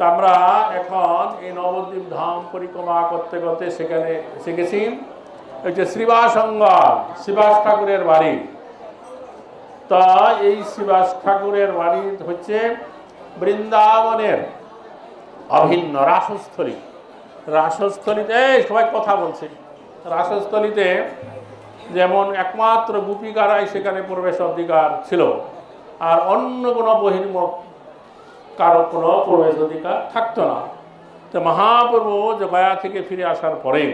আমরা এখন এই নবদ্বীপ ধাম পরিক্রমা করতে করতে সেখানে শিখেছি হচ্ছে শ্রীবাসঙ্গ শিবাস ঠাকুরের বাড়ি। তা এই শিবাস ঠাকুরের বাড়ি হচ্ছে বৃন্দাবনের অভিন্ন রাসস্থলী। রাসস্থলীতে সবাই কথা বলছে। রাসস্থলীতে যেমন একমাত্র গোপিকারাই সেখানে প্রবেশ অধিকার ছিল, আর অন্য কোনো বহির্মুখ কারও কোনো প্রবেশ অধিকার থাকতো না। তো মহাপ্রভু যে গয়া থেকে ফিরে আসার পরে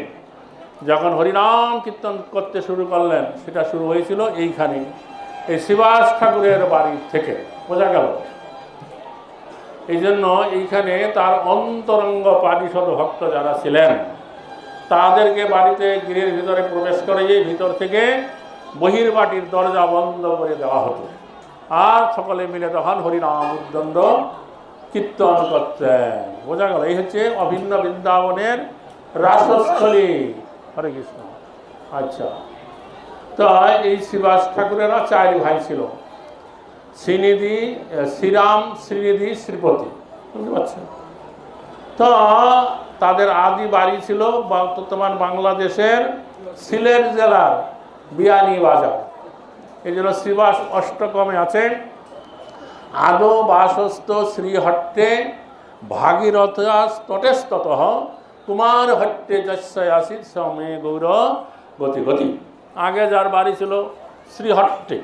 যখন হরিনাম কীর্তন করতে শুরু করলেন, সেটা শুরু হয়েছিল এইখানে, এই শিবাস ঠাকুরের বাড়ি থেকে। বোঝা গেল? এই জন্য এইখানে তার অন্তরঙ্গ পারিষদ ভক্ত যারা ছিলেন, তাদেরকে বাড়িতে গৃহের ভিতরে প্রবেশ করিয়ে ভিতর থেকে বহির্বাটির দরজা বন্ধ করে দেওয়া হতো। আর সকলে মিলে তখন হরিনাম উদ্দণ্ড কীর্তন করতেন বোঝা গেল, এই হচ্ছে অভিন্ন বৃন্দাবনের রাসস্থলী। হরে কৃষ্ণ। আচ্ছা। তো এই শিবাস ঠাকুরেরা চার ভাই ছিল। শ্রীনিধি শ্রীরাম, শ্রীনিধি, শ্রীপতি। বুঝতে পারছেন? তো তাদের আদি বাড়ি ছিল বর্তমান বাংলাদেশের সিলেট জেলার বিয়ানি বাজার এই জন্য শ্রীবাস অষ্টকমে আছে। আদৌ বাসস্ত শ্রীহট্টে ভাগীরথ কুমার হট্টে আসিত সমে গৌর গতি গতি। আগে যার বাড়ি ছিল শ্রীহট্টে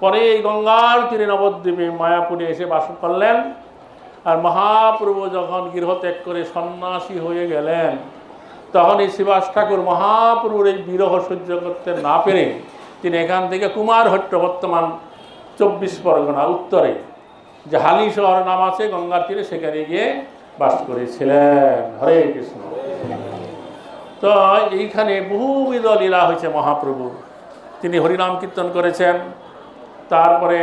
পরে এই গঙ্গার তীরে নবদ্বীপে মায়াপুরে এসে বাস করলেন আর মহাপ্রভু যখন গৃহ ত্যাগ করে সন্ন্যাসী হয়ে গেলেন, তখন এই শিবাস ঠাকুর মহাপ্রভুর এই বিরহ সহ্য করতে না পেরে তিনি এখান থেকে কুমারহট্ট বর্তমান চব্বিশ পরগনা উত্তরে, যে হালি শহর নাম আছে, গঙ্গার তীরে সেখানে গিয়ে বাস করেছিলেন। হরে কৃষ্ণ। তো এইখানে বহুবিধ লীলা হয়েছে মহাপ্রভু। তিনি হরিনাম কীর্তন করেছেন। তারপরে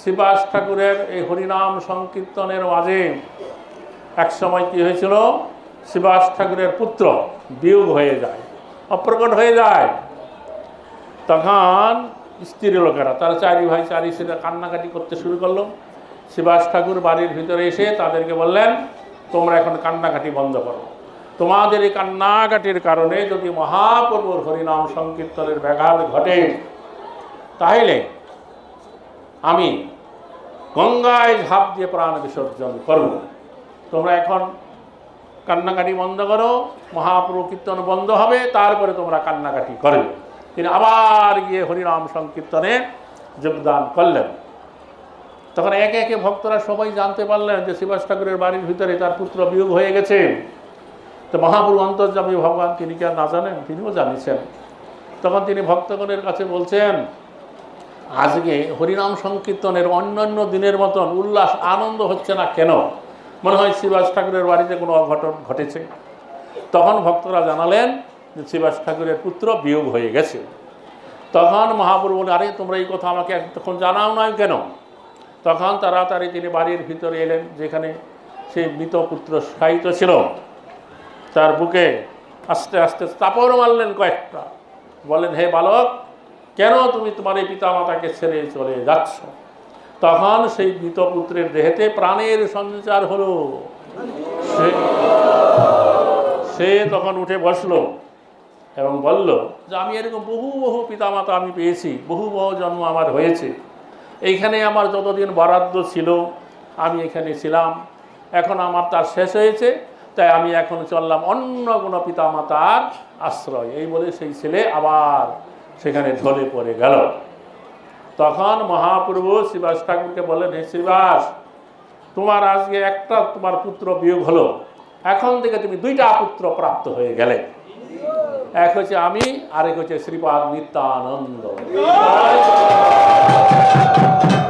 শিবাস ঠাকুরের এই হরিনাম সংকীর্তনের মাঝে এক সময় কি হয়েছিল? শিবাস ঠাকুরের পুত্র বিয়োগ হয়ে যায়, অপ্রকট হয়ে যায়। তখন স্ত্রী লোকেরা, তারা চারি ভাই চারি সেটা কান্নাকাটি করতে শুরু করল। শিবাস ঠাকুর বাড়ির ভিতরে এসে তাদেরকে বললেন, তোমরা এখন কান্নাকাটি বন্ধ করো। তোমাদের এই কান্নাকাটির কারণে যদি মহাপ্রভুর হরিনাম সংকীর্তনের ব্যাঘাত ঘটে, তাহলে আমি গঙ্গায় ঝাঁপ দিয়ে প্রাণ বিসর্জন করব। তোমরা এখন কান্নাকাটি বন্ধ করো মহাপ্রভু কীর্তন বন্ধ হবে, তারপরে তোমরা কান্নাকাটি করবে। তিনি আবার গিয়ে হরিনাম সংকীর্তনে যোগদান করলেন। তখন একে একে ভক্তরা সবাই জানতে পারলেন যে শিবাস ঠাকুরের বাড়ির ভিতরে তার পুত্র বিয়োগ হয়ে গেছে। তো মহাপ্রভু অন্তর্যামী ভগবান তিনি কি না জানেন? তিনিও জানিয়েছেন তখন তিনি ভক্তগণের কাছে বলছেন, আজকে হরিনাম সংকীর্তনের অন্যান্য দিনের মতন উল্লাস, আনন্দ হচ্ছে না কেন? মনে হয় শিবাস ঠাকুরের বাড়িতে কোনো অঘটন ঘটেছে? তখন ভক্তরা জানালেন শিবাস ঠাকুরের পুত্র বিয়োগ হয়ে গেছে। তখন মহাপ্রভু বলে, আরে তোমরা এই কথা আমাকে তখন জানাও নয় কেন? তখন তাড়াতাড়ি তিনি বাড়ির ভিতরে এলেন যেখানে সেই মৃত পুত্র শায়িত ছিল। তার বুকে আস্তে আস্তে চাপড় মারলেন কয়েকটা। বলেন হে বালক কেন তুমি তোমার এই পিতামাতাকে ছেড়ে চলে যাচ্ছ? তখন সেই মৃত পুত্রের দেহেতে প্রাণের সঞ্চার হলো। সে তখন উঠে বসল। এবং বলল, যে আমি এরকম বহু বহু পিতামাতা আমি পেয়েছি, বহু বহু জন্ম আমার হয়েছে। এইখানে আমার যতদিন বরাদ্দ ছিল, আমি এখানে ছিলাম। এখন আমার তার শেষ হয়েছে, তাই আমি এখন চললাম অন্য কোনো পিতামাতার আশ্রয়। এই বলে সেই ছেলে আবার সেখানে ঢলে পড়ে গেল। তখন মহাপ্রভু শিবাস ঠাকুরকে বললেন, হে শ্রীবাস তোমার আজকে একটা তোমার পুত্র বিয়োগ হলো। এখন থেকে তুমি দুইটা পুত্র প্রাপ্ত হয়ে গেলে। এক হচ্ছে আমি, আরেক হচ্ছে শ্রীপাদ নিত্যানন্দ।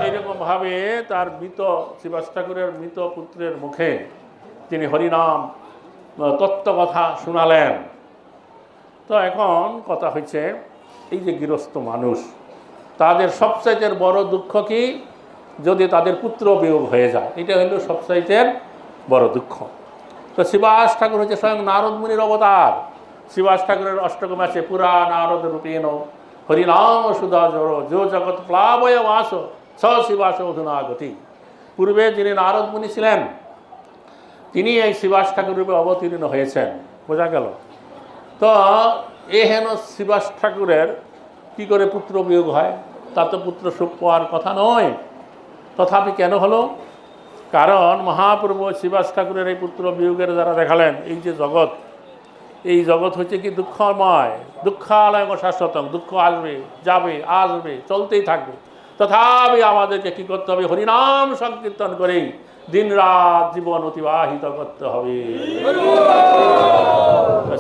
এইরকম ভাবে তার মৃত শিবাস ঠাকুরের মৃত পুত্রের মুখে তিনি হরিনাম তত্ত্বকথা শোনালেন। তো এখন কথা হচ্ছে, এই যে গৃহস্থ মানুষ, তাদের সবচাইতে বড় দুঃখ কি? যদি তাদের পুত্র বিয়োগ হয়ে যায়, এটা হলো সবচাইতে বড় দুঃখ। তো শিবাস ঠাকুর হচ্ছে স্বয়ং নারদ মুনির অবতার। শিবাস ঠাকুরের অষ্টকম আছে, পুরা নারদ রূপেণ। হরিনাম সুধা জড়, যো জগৎ প্লাবয় বাস, স শিবাস অধুনা গতি পূর্বে যিনি নারদ মুনি ছিলেন, তিনি এই শিবাস ঠাকুর রূপে অবতীর্ণ হয়েছেন। বোঝা গেল? তো, এ হেন শিবাস ঠাকুরের কি করে পুত্র বিয়োগ হয়? তার তো পুত্র সুখ পাওয়ার কথা নয়। তথাপি কেন হলো? কারণ মহাপ্রভু শিবাস ঠাকুরের এই পুত্র বিয়োগের দ্বারা দেখালেন, এই যে জগৎ এই জগৎ হচ্ছে কি দুঃখময়, দুঃখালয় শাশ্বতম, দুঃখ আসবে, যাবে, আসবে, চলতেই থাকবে। তথাপি আমাদেরকে কী করতে হবে? হরিনাম সংকীর্তন করেই দিন রাত জীবন অতিবাহিত করতে হবে।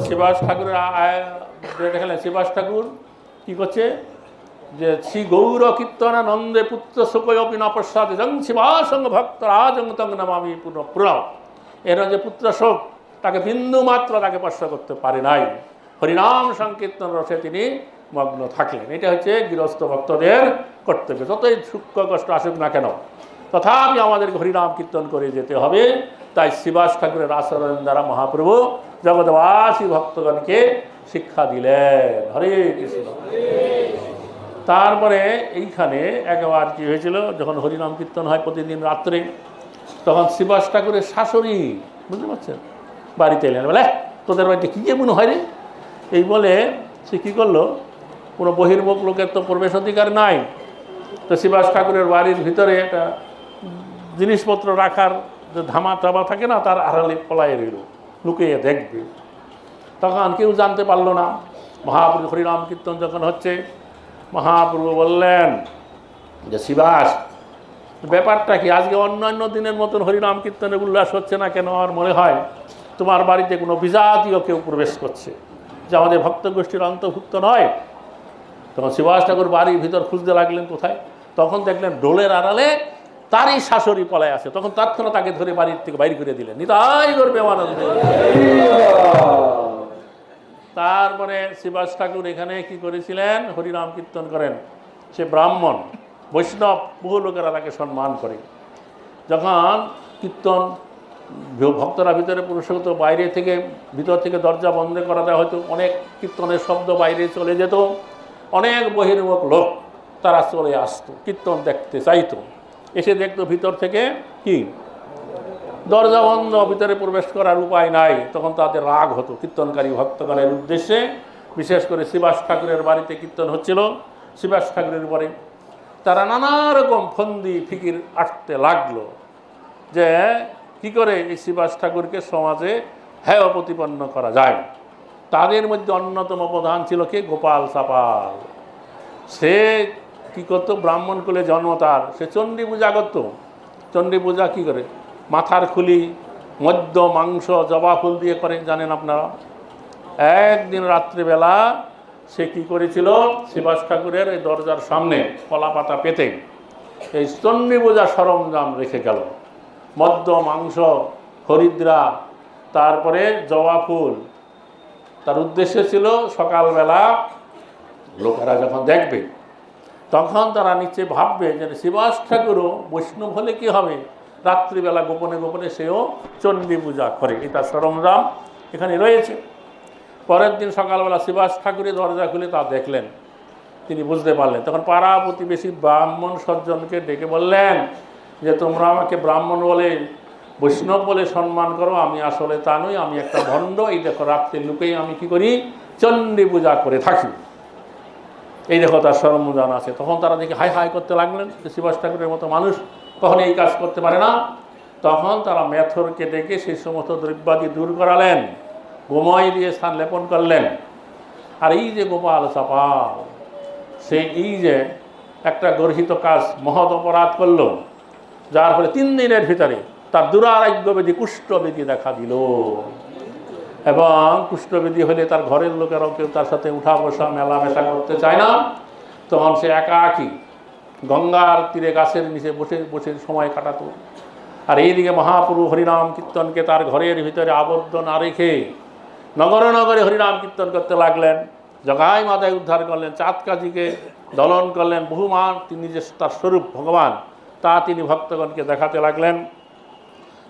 শিবাস ঠাকুরের দেখালেন, শিবাস ঠাকুর কি করছে? যে শ্রী গৌর কীর্তনানন্দে পুত্র শোকয়পি না পশ্চাৎ জং ভক্ত রাজং তং নামামি পুনঃ পুরাও এর যে পুত্র শোক তাকে বিন্দু মাত্র তাকে স্পর্শ করতে পারে নাই। হরিনাম সংকীর্তন রসে তিনি মগ্ন থাকলেন। এটা হচ্ছে গৃহস্থ ভক্তদের কর্তব্য। যতই সূক্ষ্ম কষ্ট আসুক না কেন, তথাপি আমাদেরকে হরিনাম কীর্তন করে যেতে হবে। তাই শিবাস ঠাকুরের আচরণ দ্বারা মহাপ্রভু জগৎবাসী ভক্তগণকে শিক্ষা দিলেন। হরে কৃষ্ণ। তারপরে এইখানে একবার কি হয়েছিল, যখন হরিনাম কীর্তন হয় প্রতিদিন রাত্রে, তখন শিবাস ঠাকুরের শাশুড়ি, বুঝতে পারছেন? বাড়িতে এলেন। বলে "এহ, তোদের বাড়িতে কী কেমন হয় রে? এই বলে সে কী করল? কোনো বহির্মুখ লোকের তো প্রবেশ অধিকার নাই। তো শিবাস ঠাকুরের বাড়ির ভিতরে একটা জিনিসপত্র রাখার যে ধামা টামা থাকে না তার আড়ালে পলায় রইল লুকিয়ে দেখবে। তখন কেউ জানতে পারল না। মহাপ্রভু হরিনাম কীর্তন যখন হচ্ছে মহাপ্রভু বললেন যে শিবাস ব্যাপারটা কি আজকে অন্যান্য দিনের মতন হরিনাম কীর্তনের উল্লাস হচ্ছে না কেন? আমার মনে হয় তোমার বাড়িতে কোনো বিজাতীয় কেউ প্রবেশ করছে, যে আমাদের ভক্ত গোষ্ঠীর অন্তর্ভুক্ত নয়। তখন শিবাস ঠাকুর বাড়ির ভিতর খুঁজতে লাগলেন কোথায়? তখন দেখলেন ডোলের আড়ালে তারই শাশুড়ি পলায় আছে। তখন তৎক্ষণাৎ তাকে ধরে বাড়ির থেকে বাইর করে দিলেন। নিতাই করবে আনন্দ। তারপরে শিবাস ঠাকুর এখানে কি করেছিলেন? হরিনাম কীর্তন করেন। সে ব্রাহ্মণ, বৈষ্ণব, বহু লোকেরা তাকে সম্মান করে। যখন কীর্তন ভক্তরা ভিতরে পুরুষত বাইরে থেকে, ভিতর থেকে দরজা বন্ধ করা দেওয়া হয়তো অনেক কীর্তনের শব্দ বাইরে চলে যেত। অনেক বহির্মুখ লোক তারা চলে আসতো, কীর্তন দেখতে চাইতো। এসে দেখতো ভিতর থেকে কি? দরজা বন্ধ, ভিতরে প্রবেশ করার উপায় নাই। তখন তাদের রাগ হতো কীর্তনকারী ভক্তগণের উদ্দেশ্যে। বিশেষ করে শিবাস ঠাকুরের বাড়িতে কীর্তন হচ্ছিল। শিবাস ঠাকুরের পরে তারা নানা রকম ফন্দি ফিকির আটতে লাগল যে কি করে এই শিবাস ঠাকুরকে সমাজে হ্যায় প্রতিপন্ন করা যায়? তাদের মধ্যে অন্যতম প্রধান ছিল কে? গোপাল সাপাল সে কি করতো? ব্রাহ্মণ কুলে জন্ম তার। সে চণ্ডী পূজা করতো। চণ্ডী পূজা কী করে? মাথার খুলি, মদ্য, মাংস, জবা ফুল দিয়ে করে, জানেন আপনারা? একদিন রাত্রিবেলা সে কি করেছিল? শিবাস ঠাকুরের এই দরজার সামনে কলা পাতা পেতে এই চণ্ডী পূজা সরঞ্জাম রেখে গেল। মদ্য, মাংস, হরিদ্রা, তারপরে জবা ফুল। তার উদ্দেশ্য ছিল সকালবেলা লোকেরা যখন দেখবে, তখন তারা নিচে ভাববে যে শিবাস ঠাকুরও বৈষ্ণব হলে কি হবে? রাত্রিবেলা গোপনে গোপনে সেও চণ্ডী পূজা করে। এটা সরঞ্জাম এখানে রয়েছে। পরের দিন সকালবেলা শিবাস ঠাকুরের দরজা খুলে তা দেখলেন। তিনি বুঝতে পারলেন। তখন পাড়া প্রতিবেশী ব্রাহ্মণ সজ্জনকে ডেকে বললেন যে তোমরা আমাকে ব্রাহ্মণ বলে, বৈষ্ণব বলে সম্মান করো, আমি আসলে তা নই, আমি একটা ভণ্ড। এই দেখো রাত্রে লুকেই আমি কি করি? চণ্ডী পূজা করে থাকি। এই দেখো, তার সরমজান আছে। তখন তারা দেখে হাই হাই করতে লাগলেন। শিবাস ঠাকুরের মতো মানুষ কখনো এই কাজ করতে পারে না। তখন তারা মেথরকে ডেকে সেই সমস্ত দ্রব্যাদি দূর করালেন। গোময় দিয়ে স্থান লেপন করলেন। আর এই যে গোপাল সাপাল সে এই যে একটা গর্হিত কাজ, মহৎ অপরাধ করল। যার ফলে তিন দিনের ভিতরে তার দুরারোগ্য ব্যাধি কুষ্ঠব্যাধি দেখা দিল। এবং কুষ্ঠব্যাধি হলে তার ঘরের লোকেরাও কেউ তার সাথে উঠা বসা, মেলামেশা করতে চায় না। তখন সে একাকী গঙ্গার তীরে গাছের নিচে বসে বসে সময় কাটাতো। আর এইদিকে মহাপুরু হরিনাম কীর্তনকে তার ঘরের ভিতরে আবদ্ধ না রেখে নগরে নগরে হরিনাম কীর্তন করতে লাগলেন। জগাই মাথায় উদ্ধার করলেন চাঁদ কাজীকে দলন করলেন। বহুমান তিনি যে তার স্বরূপ ভগবান তা তিনি ভক্তগণকে দেখাতে লাগলেন।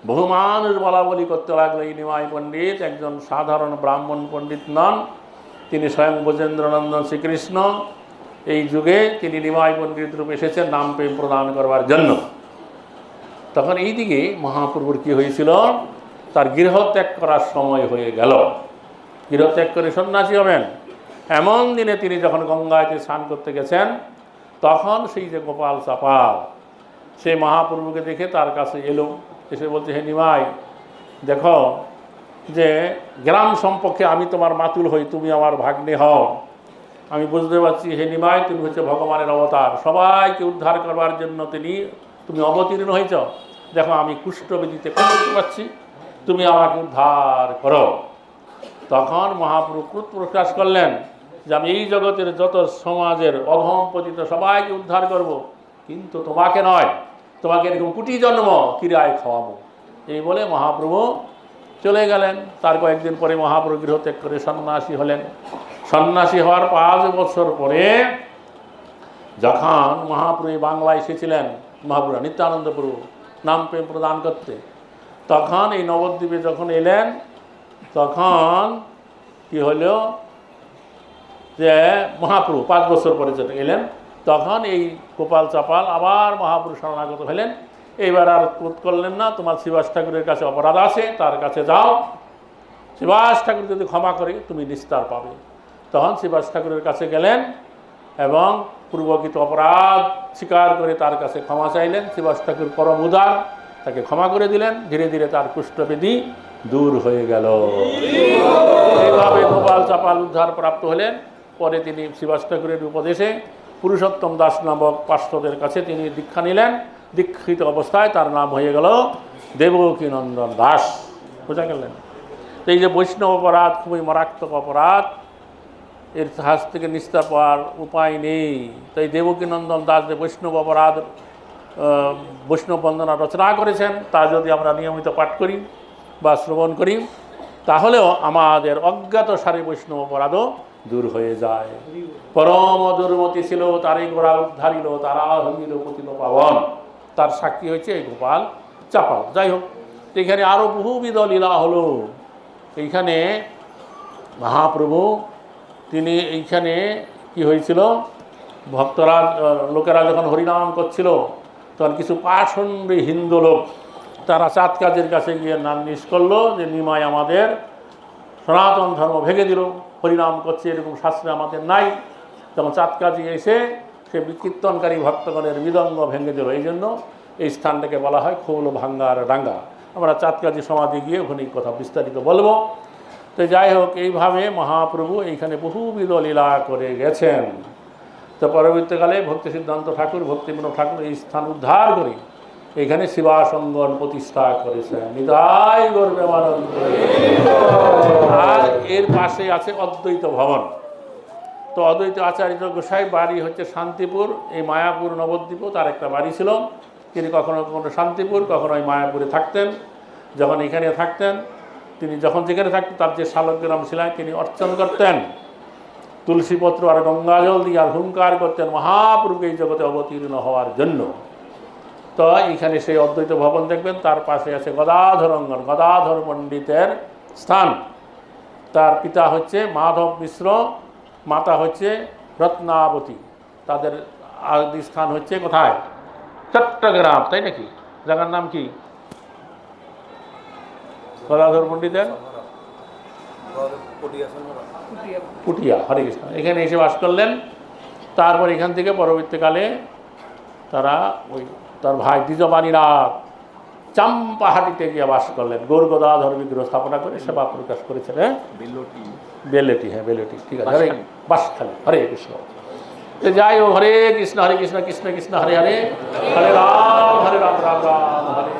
বহু বলা বলি করতে লাগল এই নিমাই পণ্ডিত, একজন সাধারণ ব্রাহ্মণ পণ্ডিত নন, তিনি স্বয়ং ব্রজেন্দ্রনন্দন শ্রীকৃষ্ণ। এই যুগে তিনি নিমাই পণ্ডিত রূপে এসেছেন, নাম প্রেম প্রদান করবার জন্য। তখন এইদিকে মহাপ্রভুর কী হয়েছিল? তার গৃহত্যাগ করার সময় হয়ে গেল। গৃহত্যাগ করে সন্ন্যাসী হবেন। এমন দিনে তিনি যখন গঙ্গাতে স্নান করতে গেছেন, তখন সেই যে গোপাল চাপাল সেই মহাপ্রভুকে দেখে তার কাছে এলো, এসে বলছে, হে নিমাই, দেখো যে গ্রাম সম্পর্কে আমি তোমার মাতুল হই, তুমি আমার ভাগ্নে হও। আমি বুঝতে পারছি, হে নিমাই, তুমি হচ্ছে ভগবানের অবতার। সবাইকে উদ্ধার করবার জন্য তিনি, তুমি অবতীর্ণ হয়েছ দেখো, আমি কুষ্ঠবেদিতে কষ্ট পাচ্ছি তুমি আমাকে উদ্ধার করো। তখন মহাপ্রভু ক্রুত প্রকাশ করলেন যে, আমি এই জগতের যত সমাজের অধম পতিত সবাইকে উদ্ধার করব। কিন্তু তোমাকে নয়, তোমাকে এরকম কুটি জন্ম কিরায় খাওয়াবো? এই বলে মহাপ্রভু চলে গেলেন। তার কয়েকদিন পরে মহাপ্রভু গৃহত্যাগ করে সন্ন্যাসী হলেন। সন্ন্যাসী হওয়ার পাঁচ বছর পরে যখন মহাপ্রভু বাংলায় এসেছিলেন, মহাপ্রভু নিত্যানন্দ প্রভু নাম প্রেম প্রদান করতে, তখন এই নবদ্বীপে যখন এলেন, তখন কি হলো যে মহাপ্রভু পাঁচ বছর পরে যখন এলেন তখন এই গোপাল চাপাল আবার মহাপুরুষ শরণাগত হলেন। এইবার আর ক্রোধ করলেন না, তোমার শিবাস ঠাকুরের কাছে অপরাধ আছে, তার কাছে যাও। শিবাস ঠাকুর যদি ক্ষমা করে, তুমি নিস্তার পাবে। তখন শিবাস ঠাকুরের কাছে গেলেন এবং পূর্বকৃত অপরাধ স্বীকার করে তার কাছে ক্ষমা চাইলেন। শিবাস ঠাকুর পরম উদার, তাকে ক্ষমা করে দিলেন। ধীরে ধীরে তার কুষ্ঠবেদী দূর হয়ে গেল। এইভাবে গোপাল চাপাল উদ্ধার প্রাপ্ত হলেন। পরে তিনি শিবাস ঠাকুরের উপদেশে পুরুষোত্তম দাস নামক পার্শ্বদের কাছে তিনি দীক্ষা নিলেন। দীক্ষিত অবস্থায় তার নাম হয়ে গেল দেবকীনন্দন দাস। বোঝা গেলেন এই যে বৈষ্ণব অপরাধ, খুবই মারাত্মক অপরাধ, এর হাত থেকে নিস্তার পাওয়ার উপায় নেই। তাই দেবকীনন্দন দাস যে বৈষ্ণব অপরাধ বৈষ্ণব বন্দনা রচনা করেছেন, তা যদি আমরা নিয়মিত পাঠ করি বা শ্রবণ করি, তাহলেও আমাদের অজ্ঞাত সারি বৈষ্ণব অপরাধও দূর হয়ে যায়। পরম দুর্মতি ছিল, তারই গোড়া উদ্ধারিল, তারা হইল পতিল পাবন। তার সাক্ষী হয়েছে এই গোপাল চাপাল। যাই হোক, এখানে আরও বহুবিধ লীলা হলো। এইখানে মহাপ্রভু, তিনি এইখানে কি হয়েছিল? ভক্তরা, লোকেরা যখন হরিনাম করছিল, তখন কিছু পাষণ্ডী হিন্দু লোক, তারা চাঁদ কাজের কাছে গিয়ে নালিশ করল যে, নিমাই আমাদের সনাতন ধর্ম ভেঙে দিল। হরিনাম করছে, এরকম শাস্ত্রে আমাদের নাই। যেমন চাঁদ কাজী এসে সে কীর্তনকারী ভক্তগণের মৃদঙ্গ ভেঙে দিল। এই জন্য এই স্থানটাকে বলা হয় খোল ভাঙ্গার ডাঙ্গা আমরা চাঁদ কাজী সমাধি গিয়ে ওখানে কথা বিস্তারিত বলব। তো যাই হোক, এইভাবে মহাপ্রভু এইখানে বহুবিধ লীলা করে গেছেন। তো পরবর্তীকালে ভক্তি সিদ্ধান্ত ঠাকুর ভক্তিবিনোদ ঠাকুর এই স্থান উদ্ধার করে এখানে শিবাসঙ্গন প্রতিষ্ঠা করেছেন। নিদায় গর্বে মানন্দ। আর এর পাশে আছে অদ্বৈত ভবন। তো অদ্বৈত আচার্য গোসাই, বাড়ি হচ্ছে শান্তিপুর, এই মায়াপুর, নবদ্বীপও তার একটা বাড়ি ছিল। তিনি কখনো কখনো শান্তিপুর কখনো ওই মায়াপুরে থাকতেন। যখন এখানে থাকতেন, তিনি যখন যেখানে থাকতেন, তার যে শালগ্রাম ছিলেন তিনি অর্চন করতেন। তুলসীপত্র আর গঙ্গাজল দিয়ে আর হুঙ্কার করতেন। মহাপ্রভুকে এই জগতে অবতীর্ণ হওয়ার জন্য। তো এইখানে সেই অদ্বৈত ভবন দেখবেন, তার পাশে আছে গদাধর অঙ্গন, গদাধর পণ্ডিতের স্থান। তার পিতা হচ্ছে মাধব মিশ্র, মাতা হচ্ছে রত্নাবতী। তাদের আদি স্থান হচ্ছে কোথায়? চট্টগ্রাম, তাই নাকি? জায়গার নাম কি? গদাধর পণ্ডিতের? পুটিয়া, হরে কৃষ্ণ। এখানে এসে বাস করলেন। তারপর এখান থেকে পরবর্তীকালে তারা ওই তার ভাই দ্বিজমানীনাথ চাম্পাহাটিতে গিয়ে বাস করলেন। গৌর গদাধর বিগ্রহ স্থাপনা করে সেবা প্রকাশ করেছেন হ্যাঁ? বেলেটি। হ্যাঁ বেলেটি। ঠিক আছে হরে বাসখালী হরে কৃষ্ণ। তো যাই হোক হরে কৃষ্ণ হরে কৃষ্ণ কৃষ্ণ কৃষ্ণ হরে হরে। হরে রাম হরে রাম রাম রাম হরে।